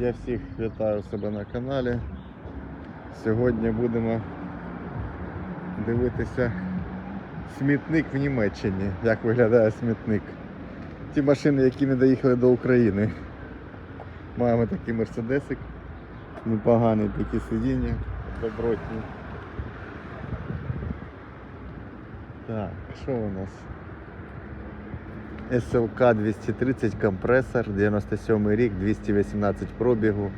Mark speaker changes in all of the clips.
Speaker 1: Я всіх вітаю себе на каналі. Сьогодні будемо дивитися смітник в Німеччині. Як виглядає смітник. Ті машини, які не доїхали до України. Маємо такий мерседесик. Непоганий такі сидіння, добротні. Так, що у нас? SLK 230 компресор, 97 рік, 218 пробігу,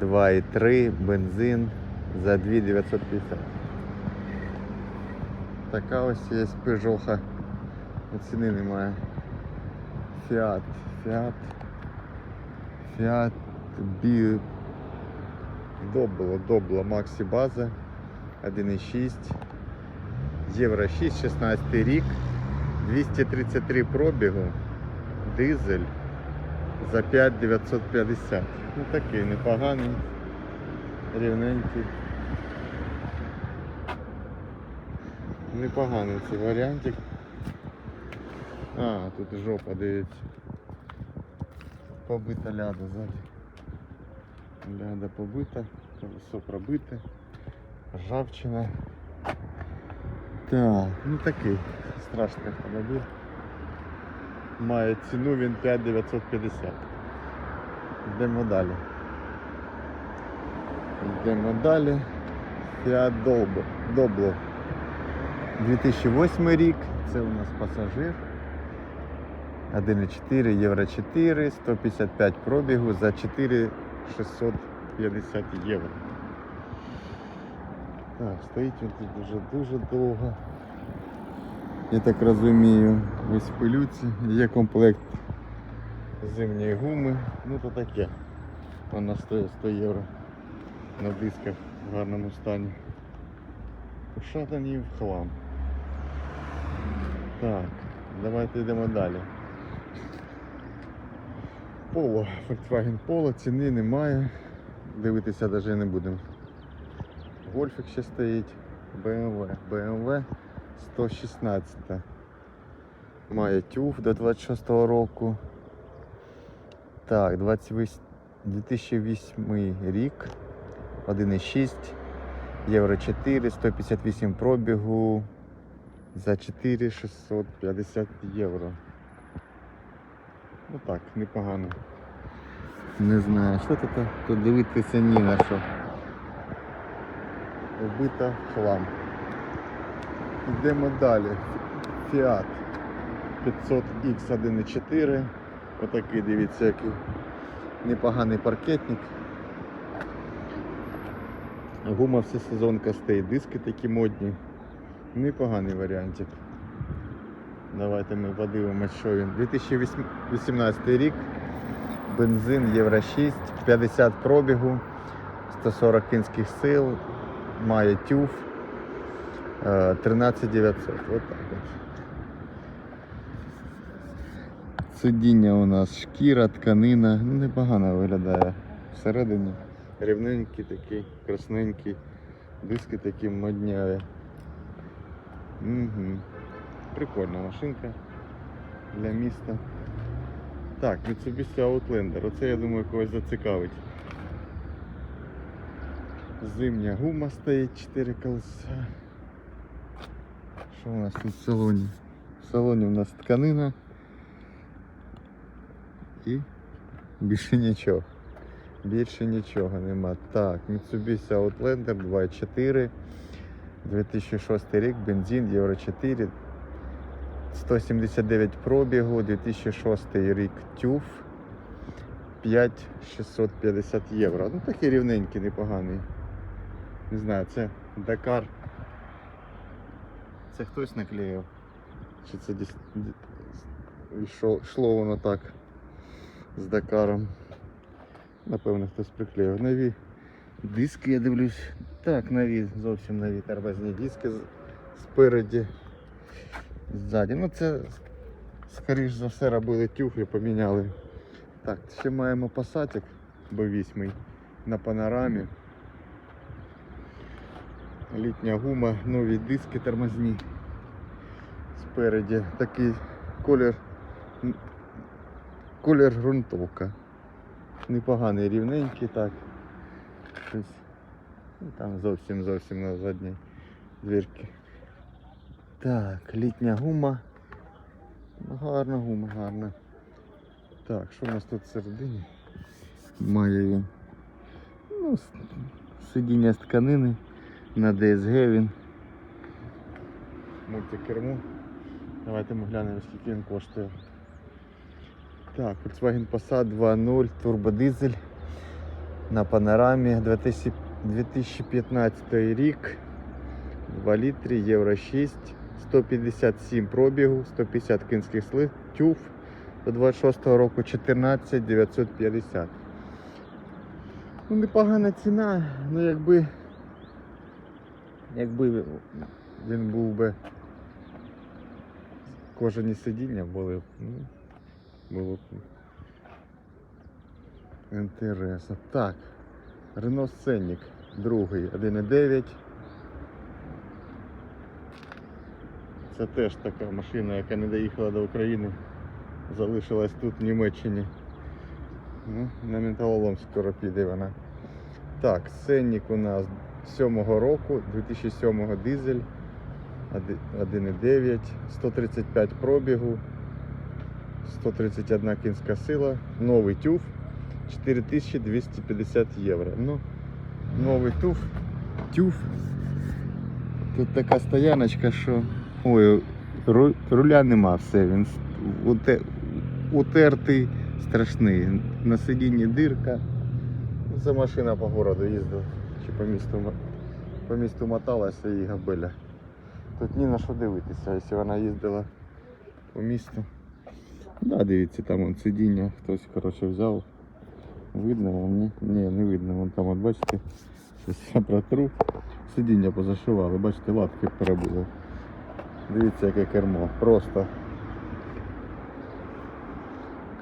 Speaker 1: 2,3 бензин за 2,950. Така ось є пижоха. Ціни немає. Fiat, Fiat, Fiat B Добло, Добло Максі База 1,6 Євро 6, 16 рік. 233 пробігу, дизель за 5950. Ну такий непоганий, рівненький. Непоганий цей варіантик. А, тут жопа дивіться. Побита ляда ззаді. Ляда побита, колесо пробите, ржавчина. Так, ну такий страшний автомобіль. Має ціну він 5950. Йдемо далі. Йдемо далі. Fiat. Добло. 2008 рік. Це у нас пасажир. 1,4 Євро 4, 155 пробігу за 4650 євро. Так, стоїть він тут дуже-дуже довго. Я так розумію, ось в пилюці. Є комплект зимньої гуми. Ну то таке. Вона стоїть 100 євро на дисках в гарному стані. Пошатані в хлам. Так, давайте йдемо далі. Поло, Volkswagen Polo, ціни немає. Дивитися навіть не будемо. Гольфик ще стоїть. BMW. BMW 116. Має тюф до 26 року. Так, 28, 2008 рік. 1,6. Євро 4, 158 пробігу. За 4650 євро. Ну так, непогано. Не знаю, що тут, тут дивитися ні на що. Вбита хлам. Йдемо далі. Fiat 500X 1.4. Отакий, дивіться, який непоганий паркетник. Гума всесезонка стоїть, диски такі модні. Непоганий варіантик. Давайте ми подивимося, що він. 2018 рік. Бензин Євро 6, 50 пробігу, 140 кінських сил, має тюф. е, 13900. От так от. Сидіння у нас шкіра, тканина. Ну, непогано виглядає всередині. Рівненький такий, красненький. Диски такі модняві. Угу. Прикольна машинка для міста. Так, Mitsubishi Outlander. Оце я думаю когось зацікавить. Зимня гума стоїть 4 колеса. Що у нас тут в салоні? В салоні у нас тканина і більше нічого. Більше нічого нема. Так, Mitsubishi Outlander 2.4, 2006 рік, бензин, Євро 4, 179 пробігу, 2006 рік тюф, 5650 євро. Ну такий рівненький, непоганий. Не знаю, це Дакар. Це хтось наклеїв? Чи це десь йшло, воно так з Дакаром? Напевно, хтось приклеїв. Нові диски, я дивлюсь. Так, нові, зовсім нові тормозні диски спереді. Ззаді. Ну це скоріш за все робили тюф і поміняли. Так, ще маємо пасатик B8 на панорамі. Літня гума, нові диски тормозні. Спереді такий колір. Колір ґрунтовка. непоганий, рівненький так. Ну, там зовсім зовсім на задній двірці. Так, літня гума. Ну, Гарна гума, гарна. Так, що в нас тут всередині? Має він. Ну, сидіння з тканини. На DSG він. Мультикермо. Давайте ми глянемо, скільки він коштує. Так, Volkswagen Passat 2.0 турбодизель на панорамі 2000 2015 рік. 2 літри, євро 6, 157 пробігу, 150 кінських слив, тюф до 26 року 14 950. Ну, непогана ціна, ну якби, якби він був би кожані сидіння були ну, було б інтересно. Так, Рено Сценник, другий, 1.9. Це теж така машина, яка не доїхала до України, залишилась тут в Німеччині. Ну, на металолом скоро піде вона. Так, Сенник у нас 7-го року, 2007 дизель, 1,9, 135 пробігу, 131 кінська сила, новий тюф, 4250 євро. Ну, новий туф, тюф. Тут така стояночка, що. Ой, ру- руля нема, все, він уте- утертий, страшний. На сидінні дирка. Це машина по городу їздила. Чи по місту, по місту моталася і габеля. Тут ні на що дивитися, якщо вона їздила по місту. Да, дивіться, там вон сидіння хтось коротше взяв. Видно вам? Ні, не видно. Вон там, от бачите, щось я протру. Сидіння позашивали, бачите, латки перебули. Дивіться, яке кермо. Просто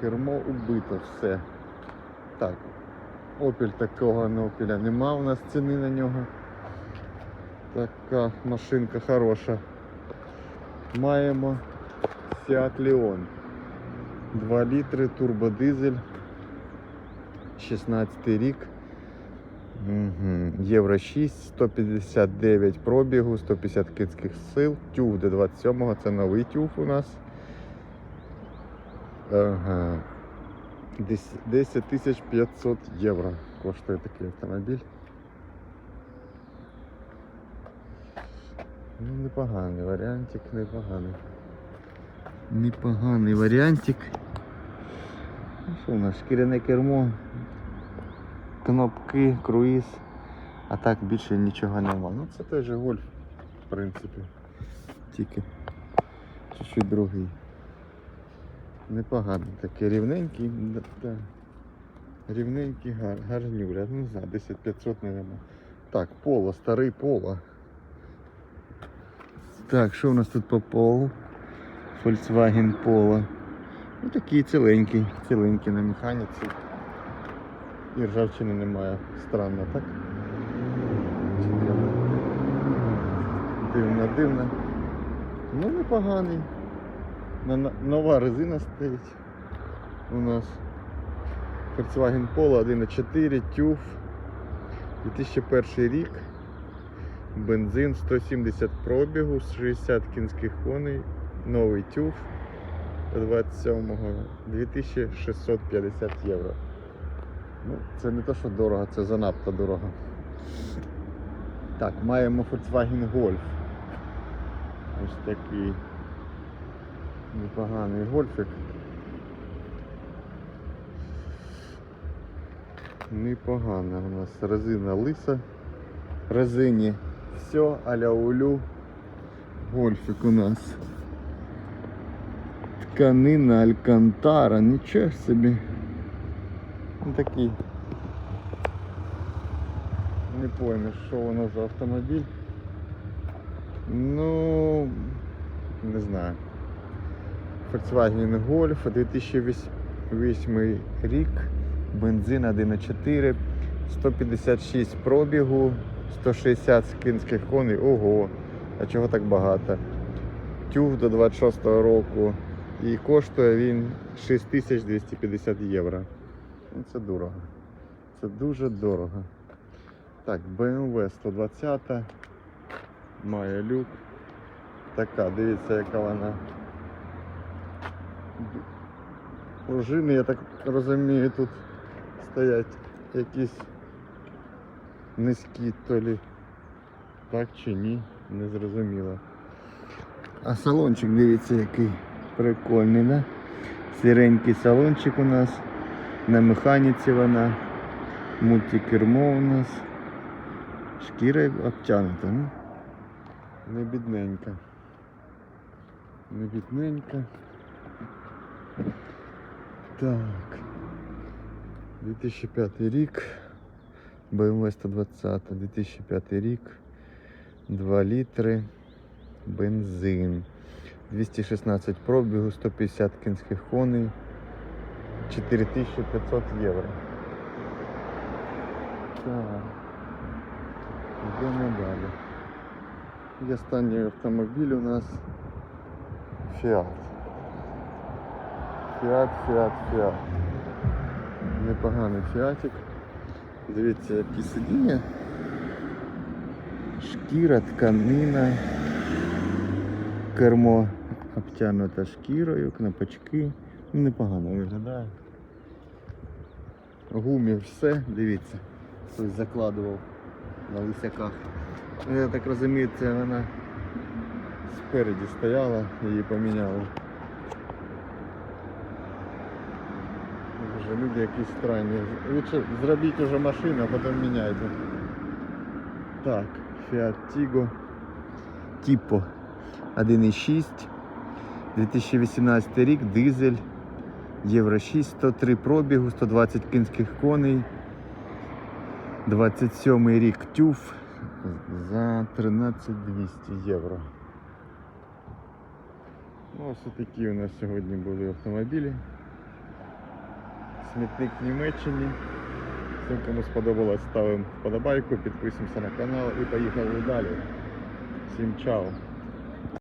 Speaker 1: кермо убито все. Так. Опіль такого на опіля нема у нас ціни на нього. Така машинка хороша. Маємо Seat Leon. 2 літри, турбодизель. 16 рік. Угу. Євро 6, 159 пробігу, 150 кицьких сил, тюф до 27-го, це новий тюф у нас. Ага. Дес- 10 500 євро коштує такий автомобіль. Ну, непоганий варіантик, непоганий. Непоганий варіантик. Ну, Що у нас? Шкіряне кермо, кнопки, круїз, а так більше нічого нема. Ну це теж гольф, в принципі. Тільки чуть-чуть другий. Непоганий такий рівненький, да, рівненький, гар, гарнюля. Ну, не знаю, 10500, мабуть. Так, поло, старий поло. Так, що у нас тут по полу? Volkswagen Polo. Ну такий ціленький, ціленький на механіці. І ржавчини немає. Странно, так? Дивно, дивно. Ну, непоганий. Нова резина стоїть у нас. Volkswagen Polo 1.4, TÜV. 2001 рік. Бензин 170 пробігу, 60 кінських коней, новий TÜV. 27-го 2650 євро. Ну, це не те, що дорого, це занадто дорого. Так, маємо Volkswagen Golf. Ось такий непоганий гольфик. Непогана у нас резина лиса. Резині все, аля улю. Гольфик у нас. Тканина Алькантара, нічого собі. Такий. Не поймеш, що воно за автомобіль. Ну, не знаю. Volkswagen Golf 2008 рік, бензин 1.4, 156 пробігу, 160 кінських коней. Ого, а чого так багато? Тюф до 26 року. І коштує він 6250 євро. Ну, Це дорого. Це дуже дорого. Так, BMW 120 має люк. Така, дивіться, яка вона. Пружини, я так розумію, тут стоять якісь низькі то лі. Так чи ні, не зрозуміло. А салончик, дивіться, який прикольний, да? Сіренький салончик у нас. На механіці вона. Мультикермо у нас. Шкіра обтянута, ну. Не бідненька. Не бідненька. Так. 2005 рік. BMW 120, 2005 рік. 2 літри. Бензин. 216 пробігу, 150 кінських коней. 4500 євро. Так. Йдемо далі. І останній автомобіль у нас Fiat. Fiat, Fiat, Fiat. Непоганий фіатик. Дивіться, які сидіння. Шкіра, тканина. Кермо обтянуто шкірою, кнопочки. Ну, Непогано виглядає. Гумі все, дивіться. Хтось закладував на лисяках. Ну, Я так розумію, це вона спереді стояла, її поміняли. Вже люди якісь странні. Лучше зробіть уже машину, а потім міняйте. Так, Fiat Tigo Tipo 1.6 2018 рік, дизель, Євро 6, 103 пробігу, 120 кінських коней. 27 рік тюф за 13200 євро. Ну, ось такі у нас сьогодні були автомобілі. Смітник в Німеччині. Всім, кому сподобалось, ставимо вподобайку, підписуємося на канал і поїхали далі. Всім чао!